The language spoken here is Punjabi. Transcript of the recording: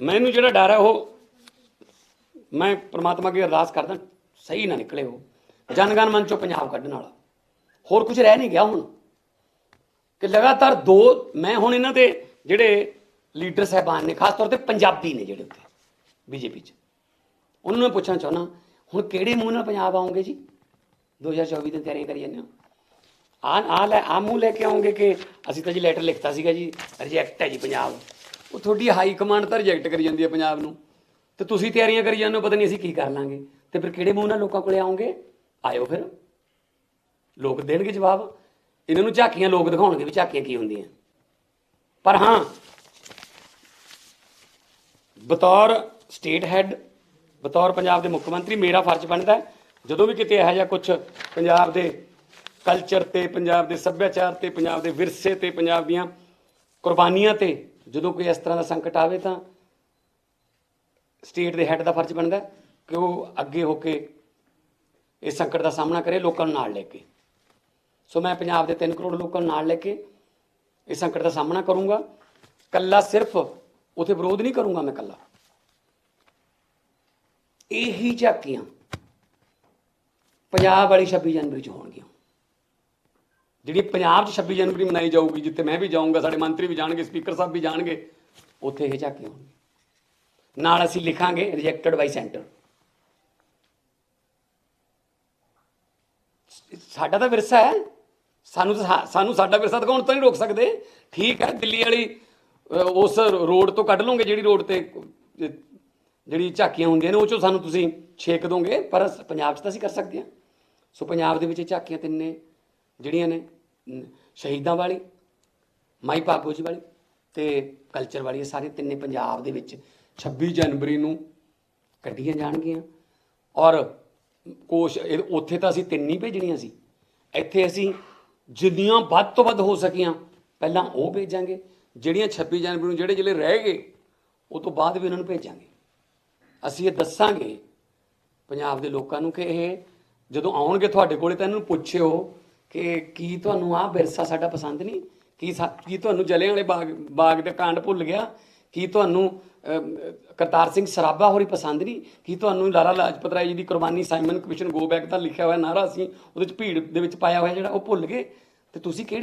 ਮੈਨੂੰ ਜਿਹੜਾ ਡਰ ਹੈ ਉਹ ਮੈਂ ਪ੍ਰਮਾਤਮਾ ਅੱਗੇ ਅਰਦਾਸ ਕਰਦਾ ਸਹੀ ਨਾ ਨਿਕਲੇ ਉਹ। ਜਨਗਣ ਮਨ ਚੋਂ ਪੰਜਾਬ ਕੱਢਣ ਵਾਲਾ। ਹੋਰ ਕੁਝ ਰਹਿ ਨਹੀਂ ਗਿਆ ਹੁਣ। ਕਿ ਲਗਾਤਾਰ ਦੋ ਮੈਂ ਹੁਣ ਇਹਨਾਂ ਦੇ ਜਿਹੜੇ ਲੀਡਰ ਸਾਹਿਬਾਨ ਨੇ, ਖਾਸ ਤੌਰ ਤੇ ਪੰਜਾਬੀ ਨੇ ਜਿਹੜੇ ਉੱਤੇ ਬੀਜੇਪੀ 'ਚ। ਉਹਨਾਂ ਨੂੰ ਮੈਂ ਪੁੱਛਣਾ ਚਾਹੁੰਦਾ, ਹੁਣ ਕਿਹੜੇ ਮੂੰਹ ਨਾਲ ਪੰਜਾਬ ਆਉਂਗੇ ਜੀ? 2024 ਦੀਆਂ ਤਿਆਰੀਆਂ ਕਰੀ ਜਾਂਦੇ ਹੋ। ਆ ਆ ਲੈ ਆ ਮੂੰਹ ਲੈ ਕੇ ਆਉਂਗੇ ਕਿ ਅਸੀਂ ਤਾਂ ਜੀ ਲੈਟਰ ਲਿਖਤਾ ਸੀਗਾ ਜੀ ਰਿਜੈਕਟ ਹੈ ਜੀ ਪੰਜਾਬ। ਉਹ ਤੁਹਾਡੀ ਹਾਈ ਕਮਾਂਡ ਤਾਂ ਰਿਜੈਕਟ ਕਰੀ ਜਾਂਦੀ ਹੈ ਪੰਜਾਬ ਨੂੰ। ਤੇ ਤੁਸੀਂ ਤਿਆਰੀਆਂ ਕਰੀ ਜਾਂਦੇ ਹੋ, ਪਤਾ ਨਹੀਂ ਅਸੀਂ ਕੀ ਕਰ ਲਾਂਗੇ। ਤੇ ਫਿਰ ਕਿਹੜੇ ਮੂੰਹ ਨਾਲ ਲੋਕਾਂ ਕੋਲੇ ਆਉਂਗੇ ਆਇਓ ਫਿਰ। ਲੋਕ ਦੇਣਗੇ ਜਵਾਬ। ਇਹਨਾਂ ਨੂੰ ਝਾਕੀਆਂ ਲੋਕ ਦਿਖਾਉਣਗੇ ਵੀ ਝਾਕੀਆਂ ਕੀ ਹੁੰਦੀਆਂ। ਪਰ ਹਾਂ, ਬਤੌਰ ਸਟੇਟ ਹੈੱਡ ਬਤੌਰ ਪੰਜਾਬ ਦੇ ਮੁੱਖ ਮੰਤਰੀ ਮੇਰਾ ਫਰਜ਼ ਬਣਦਾ ਜਦੋਂ ਵੀ ਕਿਤੇ ਇਹੋ ਜਿਹਾ ਕੁਝ ਪੰਜਾਬ ਦੇ ਕਲਚਰ ਤੇ, ਪੰਜਾਬ ਦੇ ਸੱਭਿਆਚਾਰ ਤੇ, ਪੰਜਾਬ ਦੇ ਵਿਰਸੇ ਤੇ, ਪੰਜਾਬ ਦੀਆਂ ਕੁਰਬਾਨੀਆਂ ਤੇ ਜਦੋਂ ਕੋਈ ਇਸ ਤਰ੍ਹਾਂ ਦਾ ਸੰਕਟ ਆਵੇ ਤਾਂ ਸਟੇਟ ਦੇ ਹੈੱਡ ਦਾ ਫਰਜ਼ ਬਣਦਾ ਕਿ ਉਹ ਅੱਗੇ ਹੋ ਕੇ ਇਸ ਸੰਕਟ ਦਾ ਸਾਹਮਣਾ ਕਰੇ, ਲੋਕਾਂ ਨੂੰ ਨਾਲ ਲੈ ਕੇ। ਸੋ ਮੈਂ ਪੰਜਾਬ ਦੇ 3 ਕਰੋੜ ਲੋਕਾਂ ਨੂੰ ਨਾਲ ਲੈ ਕੇ ਇਸ ਸੰਕਟ ਦਾ ਸਾਹਮਣਾ ਕਰੂੰਗਾ। ਕੱਲਾ ਸਿਰਫ ਉਥੇ ਵਿਰੋਧ ਨਹੀਂ ਕਰੂੰਗਾ ਮੈਂ ਕੱਲਾ ਇਹੀ ਝਾਕੀਆਂ ਪੰਜਾਬ ਵਾਲੀ 26 ਜਨਵਰੀ ਚ ਹੋਣਗੀਆਂ। ਜਿਹੜੀ ਪੰਜਾਬ 'ਚ 26 ਜਨਵਰੀ ਮਨਾਈ ਜਾਊਗੀ, ਜਿੱਥੇ ਮੈਂ ਵੀ ਜਾਊਂਗਾ, ਸਾਡੇ ਮੰਤਰੀ ਵੀ ਜਾਣਗੇ, ਸਪੀਕਰ ਸਾਹਿਬ ਵੀ ਜਾਣਗੇ, ਉੱਥੇ ਇਹ ਝਾਕੀਆਂ ਹੋਣਗੀਆਂ। ਨਾਲ ਅਸੀਂ ਲਿਖਾਂਗੇ ਰਿਜੈਕਟਡ ਬਾਈ ਸੈਂਟਰ ਸਾਡਾ ਤਾਂ ਵਿਰਸਾ ਹੈ। ਸਾਨੂੰ ਤਾਂ ਸਾਨੂੰ ਸਾਡਾ ਵਿਰਸਾ ਦਿਖਾਉਣ ਤੋਂ ਨਹੀਂ ਰੋਕ ਸਕਦੇ। ਠੀਕ ਹੈ, ਦਿੱਲੀ ਵਾਲੀ ਉਸ ਰੋਡ ਤੋਂ ਕੱਢ ਲਓਗੇ, ਜਿਹੜੀ ਰੋਡ ਤੇ, ਜਿਹੜੀ ਝਾਕੀਆਂ ਹੁੰਦੀਆਂ ਨੇ, ਉਹ ਚੋਂ ਸਾਨੂੰ ਤੁਸੀਂ ਛੇਕ ਦੋਗੇ, ਪਰ ਪੰਜਾਬ 'ਚ ਤਾਂ ਅਸੀਂ ਕਰ ਸਕਦੇ ਹਾਂ ਸੋ ਪੰਜਾਬ ਦੇ ਵਿੱਚ ਇਹ ਝਾਕੀਆਂ ਤਿੰਨੇ ਜਿਹੜੀਆਂ ਨੇ ਸ਼ਹੀਦਾਂ ਵਾਲੀ, ਮਾਈ ਭਾਗੋ ਜੀ ਵਾਲੀ ਤੇ ਕਲਚਰ ਵਾਲੀ ਇਹ ਸਾਰੇ ਤਿੰਨੇ ਪੰਜਾਬ ਦੇ ਵਿੱਚ 26 ਜਨਵਰੀ ਨੂੰ ਕੱਢੀਆਂ ਜਾਣਗੀਆਂ। ਔਰ ਕੋਸ਼, ਇਹ- ਉੱਥੇ ਤਾਂ ਅਸੀਂ ਤਿੰਨ ਹੀ ਭੇਜਣੀਆਂ ਸੀ। ਇੱਥੇ ਅਸੀਂ ਜਿੰਨੀਆਂ ਵੱਧ ਤੋਂ ਵੱਧ ਹੋ ਸਕੀਆਂ, ਪਹਿਲਾਂ ਉਹ ਭੇਜਾਂਗੇ। ਜਿਹੜੀਆਂ 26 ਜਨਵਰੀ ਨੂੰ ਜਿਹੜੇ ਜ਼ਿਲ੍ਹੇ ਰਹਿ ਗਏ, ਉਹ ਤੋਂ ਬਾਅਦ ਵੀ ਉਹਨਾਂ ਨੂੰ ਭੇਜਾਂਗੇ। ਅਸੀਂ ਇਹ ਦੱਸਾਂਗੇ ਪੰਜਾਬ ਦੇ ਲੋਕਾਂ ਨੂੰ ਕਿ ਇਹ ਜਦੋਂ ਆਉਣਗੇ ਤੁਹਾਡੇ ਕੋਲੇ ਤਾਂ ਇਹਨਾਂ ਨੂੰ ਪੁੱਛਿਓ ਕਿ ਕੀ ਤੁਹਾਨੂੰ ਆਹ ਵਿਰਸਾ ਸਾਡਾ ਪਸੰਦ ਨਹੀਂ? ਕੀ ਸਾ- ਕੀ ਤੁਹਾਨੂੰ ਜਲਿਆਂ ਵਾਲੇ ਬਾਗ ਬਾਗ ਦੇ ਕਾਂਡ ਭੁੱਲ ਗਿਆ? ਕੀ ਤੁਹਾਨੂੰ ਕਰਤਾਰ ਸਿੰਘ ਸਰਾਭਾ ਹੋਰੀ ਪਸੰਦ ਨਹੀਂ? ਕੀ ਤੁਹਾਨੂੰ ਲਾਲਾ ਲਾਜਪਤ ਰਾਏ ਜੀ ਦੀ ਕੁਰਬਾਨੀ, ਸਾਈਮਨ ਕਮਿਸ਼ਨ, ਗੋ ਬੈਕ ਦਾ ਲਿਖਿਆ ਹੋਇਆ ਨਾਰਾ ਅਸੀਂ ਉਹਦੇ ਚ ਭੀੜ ਦੇ ਵਿੱਚ ਪਾਇਆ ਹੋਇਆ ਜਿਹੜਾ ਉਹ ਭੁੱਲ ਗਏ? ਤੇ ਤੁਸੀਂ ਕਿਹੜੀ